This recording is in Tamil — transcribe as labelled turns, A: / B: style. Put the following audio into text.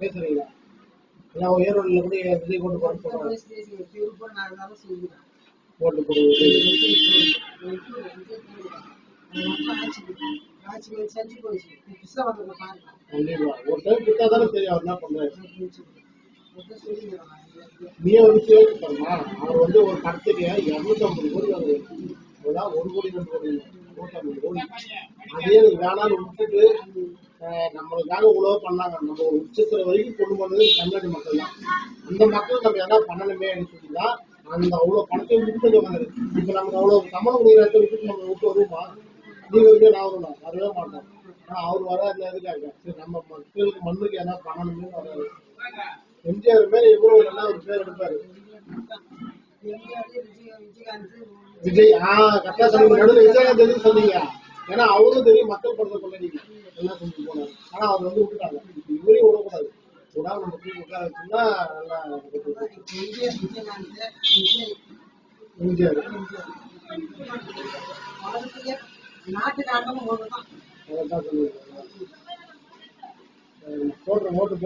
A: பேசுறீங்களா? எல்லாம் ஈரோடுல கூட விஜய் கொண்டு போடுவது கண்டிப்பா. ஒரு டைம் கொடுத்தா தானே தெரியும் அவர் என்ன பண்றாரு நீயே வந்து சேர்த்து பாருமா. அவர் வந்து ஒரு படத்துக்கு இருநூத்தி ஐம்பது கோடி வருது ஒரு கோடி ரெண்டு கோடி இல்லை கோடி. அதே வேணாலும் விட்டுட்டு நம்மளுக்காக உழவு பண்ணாங்க. நம்ம ஒரு உச்சத்துல வரைக்கும் கொண்டு வந்தது தமிழ்நாடு மக்கள் தான் அந்த மக்கள் நம்ம எதாவது பண்ணணுமே சொல்லி தான் அந்த அவ்வளவு பணத்தையும் விட்டு வந்தது. இப்ப நம்ம அவ்வளவு தமிழ் கொடுக்குற விட்டுட்டு நம்ம விட்டு வருவோமா நீ நான் வருவேன் வரவே மாட்டோம் ஆனா அவர் வர எதுக்காக? இதுக்காக சரி நம்ம மக்களுக்கு மண்ணுக்கு எதாவது பண்ணணுமே வராது. எம்ஜிஆர் பேர் இவரும் நல்லா ஒரு பேர் எடுப்பாரு? விஜய் ஆஹ் கரெக்டா சொன்னீங்க. நடுவில் விஜயகாந்த் எதுக்கு சொன்னீங்க? ஏன்னா அவரும் தெரியும் மக்கள் படத்தை கொண்டாடிங்க ஆனா அவங்க வந்து விட்டுட்டாங்க இவரையும் விடக்கூடாது விடாம நம்ம போய் உட்கார வச்சோம்னா நல்லா எம்ஜிஆர்
B: போட்டு ஒண்ணுதான்
A: ஓட்டு